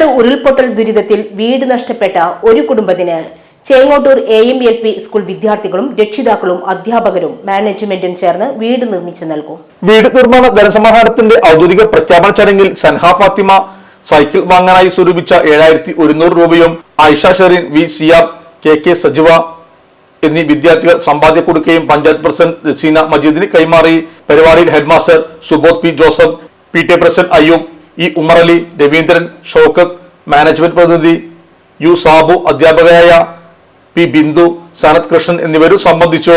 വയനാട് ഉരുൾപൊട്ടൽ ദുരിതത്തിൽ വീട് നഷ്ടപ്പെട്ട ഒരു കുടുംബത്തിന് Chengottur A M L P school വിദ്യാർത്ഥികളും രക്ഷിതാക്കളും അധ്യാപകരും മാനേജ്മെന്റും ചേർന്ന് വീട് നിർമ്മിച്ചു നൽകും. വീട് നിർമ്മാണ ധനസമാഹാരത്തിന്റെ ഔദ്യോഗിക പ്രഖ്യാപന ചടങ്ങിൽ സൻഹ ഫാത്തിമ സൈക്കിൾ വാങ്ങാനായി സ്വരൂപിച്ച ഏഴായിരത്തി ഒരുന്നൂറ് രൂപയും Ayisha Sherin V Siyab K K Sajeeva എന്നീ വിദ്യാർത്ഥികൾ സമ്പാദ്യ കൊടുക്കുകയും പഞ്ചായത്ത് പ്രസിഡന്റ് റസീന മജീദിന് കൈമാറി. പരിപാടിയിൽ headmaster Subodh P Joseph P T president Ayyub E Umar Ali Raveendran Shoukath management പ്രതിനിധി യു സാബു അധ്യാപകയായ പി ബിന്ദു സനത് കൃഷ്ണൻ എന്നിവരും സംബന്ധിച്ചു